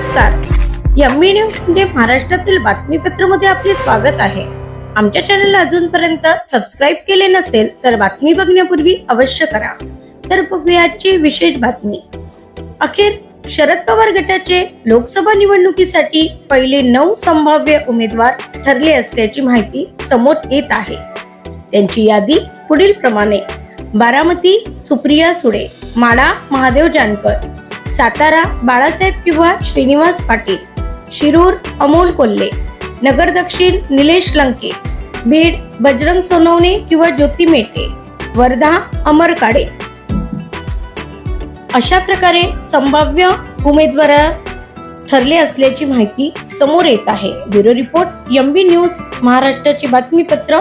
नमस्कार. MB news म्हणजे महाराष्ट्रातील बातमीपत्रामध्ये आपले स्वागत आहे. आमच्या चॅनलला अजूनपर्यंत सबस्क्राईब केले नसेल तर बातमी बघण्यापूर्वी अवश्य करा. तर बघूयाची विशेष बातमी. अखेर शरद पवार गटाचे लोकसभा निवडणुकीसाठी पहिले नऊ संभाव्य उमेदवार ठरले असल्याची माहिती समोर येत आहे. त्यांची यादी पुढील प्रमाणे बारामती सुप्रिया सुडे माडा महादेव जानकर सातारा बाळासाहेब किंवा श्रीनिवास पाटील शिरूर अमोल कोल्हे नगर दक्षिण निलेश लंके बीड बजरंग सोनवणे किंवा ज्योती मेटे वर्धा अमर काडे अशा प्रकारे संभाव्य उमेदवार ठरले असल्याची माहिती समोर येत आहे. ब्युरो रिपोर्ट एमबी न्यूज महाराष्ट्राचे बातमीपत्र